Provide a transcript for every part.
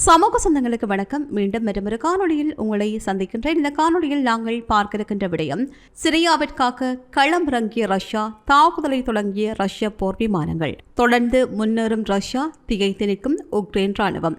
சமூக சொந்தங்களுக்கு வணக்கம். மீண்டும் மற்றொரு காணொளியில் உங்களை சந்திக்கின்றேன். இந்த காணொலியில் நாங்கள் பார்க்க இருக்கின்ற விடயம் சிரியாவிற்காக களம் இறங்கிய ரஷ்யா தாக்குதலை தொடங்கிய ரஷ்ய போர் விமானங்கள். தொடர்ந்து முன்னேறும் ரஷ்யா திகைத்து நிற்கும் உக்ரைன் ராணுவம்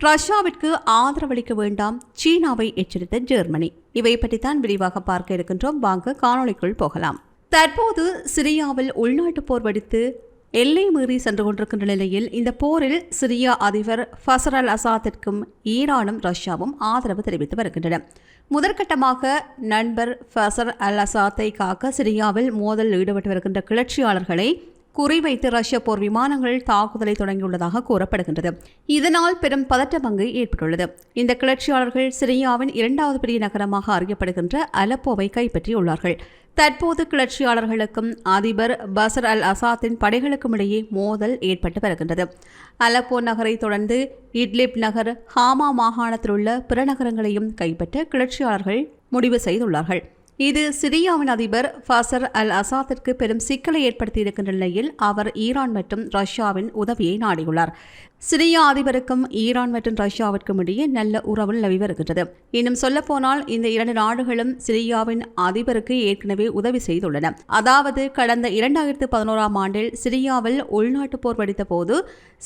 ரஷ்யாவிற்கு ஆதரவளிக்க வேண்டாம். சீனாவை எச்சரித்த ஜெர்மனி. இவை பற்றித்தான் விரிவாக பார்க்க இருக்கின்றோம். வாங்க காணொளிக்குள் போகலாம். தற்போது சிரியாவில் உள்நாட்டுப் போர் வெடித்து எல்லை மீறி சென்று கொண்டிருக்கின்ற நிலையில் இந்த போரில் சிரியா அதிபர் ஃபசர் அல் அசாத்திற்கும் ஈரானும் ரஷ்யாவும் ஆதரவு தெரிவித்து வருகின்றன. முதற்கட்டமாக நண்பர் ஃபசர் அல் அசாத்தை காக்க சிரியாவில் மோதல் ஈடுபட்டு வருகின்ற கிளர்ச்சியாளர்களை குறிவைத்து ரஷ்ய போர் விமானங்கள் தாக்குதலை தொடங்கியுள்ளதாக கூறப்படுகின்றது. இதனால் பெரும் பதட்டம் ஏற்பட்டுள்ளது. இந்த கிளர்ச்சியாளர்கள் சிரியாவின் இரண்டாவது பெரிய நகரமாக அறியப்படுகின்ற அலப்போவை கைப்பற்றியுள்ளார்கள். தற்போது கிளர்ச்சியாளர்களுக்கும் அதிபர் பசர் அல் அசாத்தின் படைகளுக்கும் இடையே மோதல் ஏற்பட்டு வருகின்றது. அலப்போ நகரை தொடர்ந்து இட்லிப் நகர் ஹாமா மாகாணத்தில் உள்ள பிற நகரங்களையும் கைப்பற்ற கிளர்ச்சியாளர்கள் முடிவு செய்துள்ளார்கள். இது சிரியாவின் அதிபர் ஃபசர் அல் அசாத்திற்கு பெரும் சிக்கலை ஏற்படுத்தியிருக்கின்ற நிலையில் அவர் ஈரான் மற்றும் ரஷ்யாவின் உதவியை நாடியுள்ளார். சிரியா அதிபருக்கும் ஈரான் மற்றும் ரஷ்யாவிற்கும் இடையே நல்ல உறவு நிலவி வருகின்றது. இன்னும் சொல்லப்போனால் இந்த இரண்டு நாடுகளும் சிரியாவின் அதிபருக்கு ஏற்கனவே உதவி செய்துள்ளன. அதாவது கடந்த இரண்டாயிரத்து பதினோராம் ஆண்டில் சிரியாவில் உள்நாட்டு போர் வெடித்த போது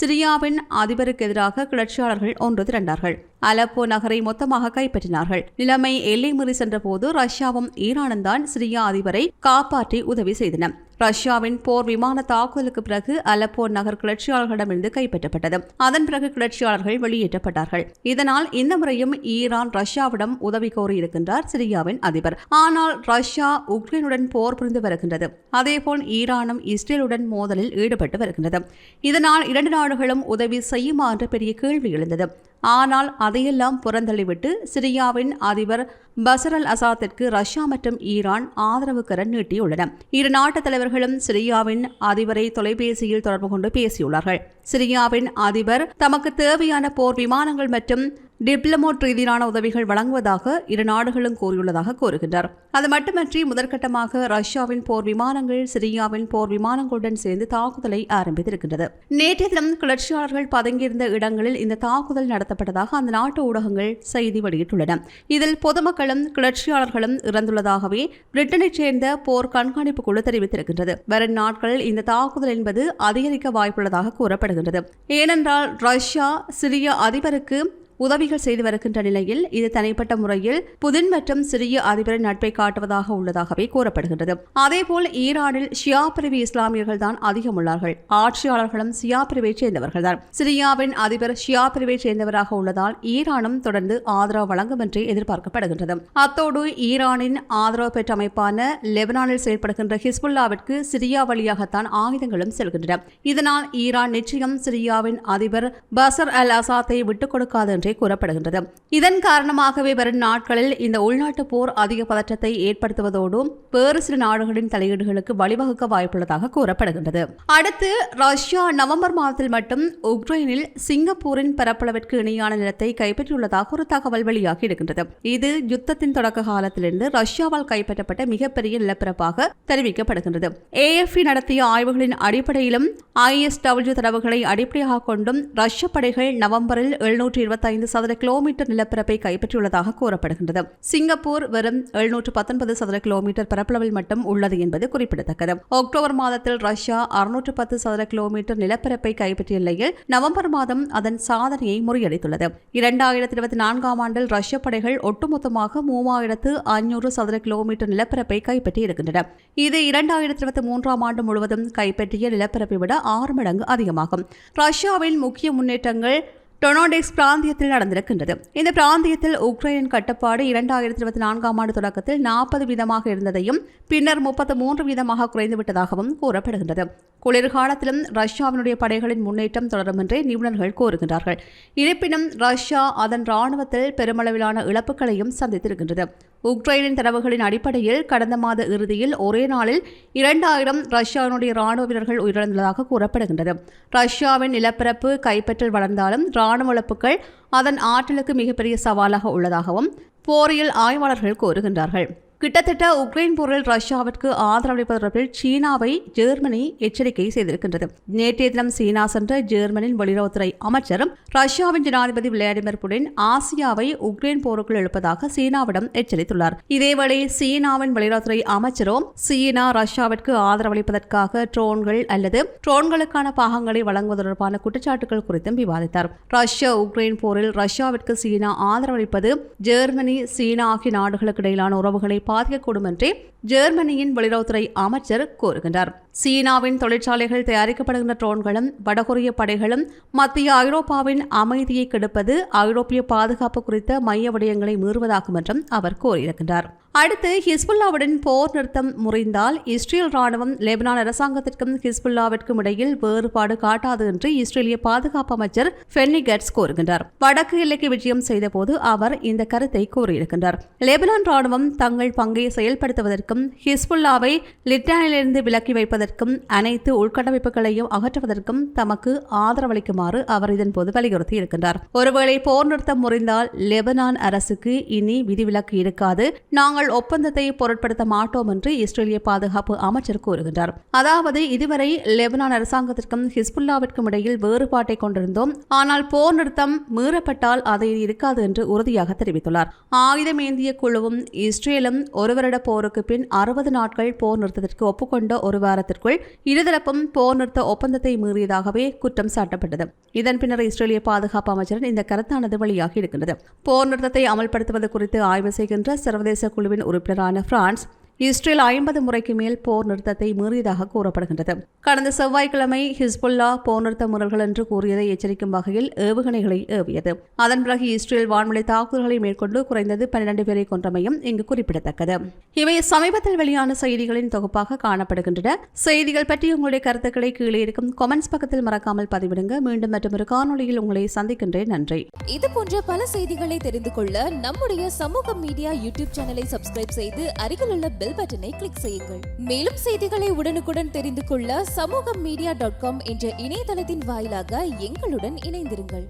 சிரியாவின் அதிபருக்கு எதிராக கிளர்ச்சியாளர்கள் ஒன்று திரண்டார்கள். அலப்போ நகரை மொத்தமாக கைப்பற்றினார்கள். நிலைமை எல்லை மீறி சென்றபோது ரஷ்யாவும் ஈரானும் தான் சிரியா அதிபரை காப்பாற்றி உதவி செய்தன. ரஷ்யாவின் போர் விமான தாக்குதலுக்கு பிறகு அலப்போ நகர் கிளர்ச்சியாளர்களிடமிருந்து கைப்பற்றப்பட்டது. அதன் பிறகு கிளர்ச்சியாளர்கள் வெளியேற்றப்பட்டார்கள். இதனால் இந்த முறையும் ஈரான் ரஷ்யாவிடம் உதவி கோரியிருக்கின்றார் சிரியாவின் அதிபர். ஆனால் ரஷ்யா உக்ரைனுடன் போர் புரிந்து வருகின்றது. அதேபோல் ஈரானும் இஸ்ரேலுடன் மோதலில் ஈடுபட்டு வருகின்றது. இதனால் இரண்டு நாடுகளும் உதவி செய்யுமா என்ற பெரிய கேள்வி எழுந்தது. ஆனால் அதையெல்லாம் புறந்தள்ளிவிட்டு சிரியாவின் அதிபர் பசர் அல் அசாத்திற்கு ரஷ்யா மற்றும் ஈரான் ஆதரவு கரன் நீட்டியுள்ளன. இரு நாட்டு தலைவர்களும் சிரியாவின் அதிபரை தொலைபேசியில் தொடர்பு கொண்டு பேசியுள்ளார்கள். சிரியாவின் அதிபர் தமக்கு தேவையான போர் விமானங்கள் மற்றும் டிப்ளமோட் ரீதியிலான உதவிகள் வழங்குவதாக இரு நாடுகளும் கூறியுள்ளதாக கூறுகின்றார் அது மட்டுமன்றி முதற்கட்டமாக ரஷ்யாவின் போர் விமானங்கள் சிரியாவின் போர் விமானங்களுடன் சேர்ந்து தாக்குதலை ஆரம்பித்திருக்கின்றது. நேற்றைய தினம் கிளர்ச்சியாளர்கள் பதுங்கியிருந்த இடங்களில் இந்த தாக்குதல் நடத்தப்பட்டதாக அந்த நாட்டு ஊடகங்கள் செய்தி வெளியிட்டுள்ளன. இதில் பொதுமக்களும் கிளர்ச்சியாளர்களும் இறந்துள்ளதாகவே பிரிட்டனைச் சேர்ந்த போர் கண்காணிப்பு குழு தெரிவித்திருக்கின்றது. வரும் நாட்களில் இந்த தாக்குதல் என்பது அதிகரிக்க வாய்ப்புள்ளதாக கூறப்படுகின்றது. ஏனென்றால் ரஷ்யா சிரிய அதிபருக்கு உதவிகள் செய்து வருகின்ற நிலையில் இது தனிப்பட்ட முறையில் புதின் மற்றும் சிறிய அதிபரின் நட்பை காட்டுவதாக உள்ளதாகவே கூறப்படுகின்றது. அதேபோல் ஈரானில் ஷியா பிரிவு இஸ்லாமியர்கள் தான் அதிகம் உள்ளார்கள் ஆட்சியாளர்களும் ஷியா பிரிவை சேர்ந்தவர்கள் தான். சிரியாவின் அதிபர் ஷியா பிரிவை சேர்ந்தவராக உள்ளதால் ஈரானும் தொடர்ந்து ஆதரவு வழங்கும் என்றே எதிர்பார்க்கப்படுகின்றது. அத்தோடு ஈரானின் ஆதரவு பெற்ற அமைப்பான லெபனானில் செயல்படுகின்ற ஹிஸ்புல்லாவிற்கு சிரியா வழியாகத்தான் ஆயுதங்களும் செல்கின்றன. இதனால் ஈரான் நிச்சயம் சிரியாவின் அதிபர் பசர் அல் அசாத்தை விட்டுக் கொடுக்காது என்று கூறப்படுகின்றது. இதன் காரணமாகவே வரும் நாட்களில் இந்த உள்நாட்டு போர் அதிக பதற்றத்தை ஏற்படுத்துவதோடு வேறு சில நாடுகளின் தலையீடுகளுக்கு வழிவகுக்க வாய்ப்புள்ளதாக கூறப்படுகின்றது. அடுத்து ரஷ்யா நவம்பர் மாதத்தில் மட்டும் உக்ரைனில் சிங்கப்பூரின் பரப்பளவிற்கு இணையான நிலத்தை கைப்பற்றியுள்ளதாக ஒரு தகவல் வெளியாகி இருக்கின்றது. இது யுத்தத்தின் தொடக்க காலத்திலிருந்து ரஷ்யாவால் கைப்பற்றப்பட்ட மிகப்பெரிய நிலப்பரப்பாக தெரிவிக்கப்படுகின்றது. ஏஎஃப்இ நடத்திய ஆய்வுகளின் அடிப்படையிலும் ஐஎஸ்டபிள்யூ தரவுகளை அடிப்படையாக கொண்டும் ரஷ்ய படைகள் நவம்பரில் எழுநூற்றி இருபத்தி ஐந்து சதுர கிலோமீட்டர் நிலப்பரப்பை கைப்பற்றியுள்ளதாக கூறப்படுகின்றது. சிங்கப்பூர் வெறும் எழுநூற்று பத்தொன்பது சதுர கிலோமீட்டர் பரப்பளவில் மட்டும் உள்ளது என்பது குறிப்பிடத்தக்கது. அக்டோபர் மாதத்தில் ரஷ்யா அறுநூற்று பத்து சதுர கிலோமீட்டர் நிலப்பரப்பை கைப்பற்றிய நிலையில் நவம்பர் மாதம் அதன் சாதனையை முறியடித்துள்ளது. இரண்டாயிரத்தி இருபத்தி நான்காம் ஆண்டில் ரஷ்ய படைகள் ஒட்டுமொத்தமாக மூவாயிரத்து ஐநூறு சதுர கிலோமீட்டர் நிலப்பரப்பை கைப்பற்றி இருக்கின்றன இது இரண்டாயிரத்தி இருபத்தி மூன்றாம் ஆண்டு முழுவதும் கைப்பற்றிய நிலப்பரப்பை விட ஆறு மடங்கு அதிகமாகும். ரஷ்யாவின் முக்கிய முன்னேற்றங்கள் டொனோடெக்ஸ் பிராந்தியத்தில் நடந்திருக்கின்றது. இந்த பிராந்தியத்தில் உக்ரைனின் கட்டுப்பாடு இரண்டாயிரத்தி இருபத்தி நான்காம் ஆண்டு தொடக்கத்தில் நாற்பது வீதமாக இருந்ததையும் பின்னர் முப்பத்து மூன்று வீதமாக குறைந்துவிட்டதாகவும் கூறப்படுகின்றது. குளிர்காலத்திலும் ரஷ்யாவினுடைய படைகளின் முன்னேற்றம் தொடரும் என்றே நிபுணர்கள் கூறுகின்றார்கள். இருப்பினும் ரஷ்யா அதன் ராணுவத்தில் பெருமளவிலான இழப்புகளையும் சந்தித்திருக்கின்றது. உக்ரைனின் தரவுகளின் அடிப்படையில் கடந்த மாத இறுதியில் ஒரே நாளில் இரண்டாயிரம் ரஷ்யாவினுடைய ராணுவ வீரர்கள் உயிரிழந்துள்ளதாக கூறப்படுகின்றது. ரஷ்யாவின் நிலப்பரப்பு கைப்பற்றல் வளர்ந்தாலும் இராணுவ இழப்புகள் அதன் ஆற்றலுக்கு மிகப்பெரிய சவாலாக உள்ளதாகவும் போரியல் ஆய்வாளர்கள் கூறுகின்றார்கள். கிட்டத்தட்ட உக்ரைன் போரில் ரஷ்யாவிற்கு ஆதரவளிப்பது தொடர்பில் சீனாவை ஜெர்மனி எச்சரிக்கை செய்திருக்கின்றது. நேற்றைய தினம் சீனா சென்ற ஜெர்மனியின் வெளியுறவுத்துறை அமைச்சரும் ரஷ்யாவின் ஜனாதிபதி விளாடிமிர் புடின் ஆசியாவை உக்ரைன் போருக்குள் எழுப்பதாக சீனாவிடம் எச்சரித்துள்ளார். இதேவேளை சீனாவின் வெளியுறவுத்துறை அமைச்சரும் சீனா ரஷ்யாவிற்கு ஆதரவளிப்பதற்காக ட்ரோன்கள் அல்லது ட்ரோன்களுக்கான பாகங்களை வழங்குவது தொடர்பான குற்றச்சாட்டுகள் குறித்தும் விவாதித்தார். ரஷ்யா உக்ரைன் போரில் ரஷ்யாவிற்கு சீனா ஆதரவளிப்பது ஜெர்மனி சீனா ஆகிய நாடுகளுக்கு இடையிலான உறவுகளை பாதிக்கக்கூடும் என்றே ஜெர்மனியின் வெளியுறவுத்துறை அமைச்சர் கூறுகின்றார். சீனாவின் தொழிற்சாலைகள் தயாரிக்கப்படுகின்ற ட்ரோன்களும் வடகொரிய படைகளும் மத்திய ஐரோப்பாவின் அமைதியை கெடுப்பது ஐரோப்பிய பாதுகாப்பு குறித்த மைய விடயங்களை மீறுவதாகும் என்றும் அவர் கூறியிருக்கின்றார். அடுத்து ஹிஸ்புல்லாவுடன் போர் நிறுத்தம் முறிந்தால் இஸ்ரேல் ராணுவம் லெபனான் அரசாங்கத்திற்கும் ஹிஸ்புல்லாவிற்கும் இடையில் வேறுபாடு காட்டாது என்று இஸ்ரேலிய பாதுகாப்பு அமைச்சர் ஃபென்னி கெட்ஸ் கூறுகின்றார். வடக்கு எல்லைக்கு விஜயம் செய்தபோது அவர் இந்த கருத்தை கூறியிருக்கின்றார். லெபனான் ராணுவம் தங்கள் பங்கை செயல்படுத்துவதற்கும் ஹிஸ்புல்லாவை லிட்டானிலிருந்து விலக்கி வைப்பதற்கும் அனைத்து உள்கட்டமைப்புகளையும் அகற்றுவதற்கும் தமக்கு ஆதரவளிக்குமாறு அவர் இதன்போது வலியுறுத்தி இருக்கின்றார் ஒருவேளை போர் நிறுத்தம் முறிந்தால் லெபனான் அரசுக்கு இனி விதிவிலக்கு இருக்காது. நாங்கள் ஒப்பந்தத்தை பொருட்படுத்த மாட்டோம் என்று இஸ்ரேலிய பாதுகாப்பு அமைச்சர் கூறுகின்றார். அதாவது இதுவரை லெபனான் அரசாங்கத்திற்கும் ஹிஸ்புல்லாவிற்கும் இடையில் வேறுபாட்டை கொண்டிருந்தோம். ஆனால் போர் நிறுத்தம் மீறப்பட்டால் அது இருக்காது என்று உறுதியாக தெரிவித்துள்ளார். ஆயுதம் ஏந்திய குழுவும் இஸ்ரேலும் ஒரு வருட போருக்கு பின் அறுபது நாட்கள் போர் நிறுத்தத்திற்கு ஒப்புக்கொண்ட ஒரு வாரத்திற்குள் இருதரப்பும் போர் நிறுத்த ஒப்பந்தத்தை மீறியதாகவே குற்றம் சாட்டப்பட்டது. இதன் பின்னர் இஸ்ரேலிய பாதுகாப்பு அமைச்சரின் இந்த கருத்தானது வெளியாகி இருக்கின்றது. போர் நிறுத்தத்தை அமல்படுத்துவது குறித்து ஆய்வு செய்கின்ற சர்வதேச குழுவின் உறுப்பினரான பிரான்ஸ் இஸ்ரேல் ஐம்பது முறைக்கு மேல் போர் நிறுத்தத்தை மீறியதாக கூறப்படுகின்றது. கடந்த செவ்வாய்க்கிழமை ஹிஸ்புல்லா போர் நிறுத்த முறைகள் என்று கூறியதை எச்சரிக்கும் வகையில் ஏவுகணைகளை ஏவியது. அதன் பிறகு இஸ்ரேல் வான்வழி தாக்குதல்களை மேற்கொண்டு குறைந்தது பன்னிரண்டு பேரை கொன்றமையும் இங்கு குறிப்பிடத்தக்கது. இவை சமீபத்தில் வெளியான செய்திகளின் தொகுப்பாக காணப்படுகின்றன. செய்திகள் பற்றி உங்களுடைய கருத்துக்களை கீழே இருக்கும் கொமெண்ட்ஸ் பக்கத்தில் மறக்காமல் பதிவிடுங்க. மீண்டும் மற்றொரு காணொளியில் உங்களை சந்திக்கின்றேன். நன்றி. இது போன்ற பல செய்திகளை தெரிந்து கொள்ள நம்முடைய சமூக மீடியா யூடியூப் சேனலை சப்ஸ்கிரைப் செய்து அருகிலுள்ள பெல் பட்டனை கிளிக் செய்யுங்கள். மேலும் செய்திகளை உடனுக்குடன் தெரிந்து கொள்ள சமூக மீடியா டாட் காம் என்ற இணையதளத்தின் வாயிலாக எங்களுடன் இணைந்திருங்கள்.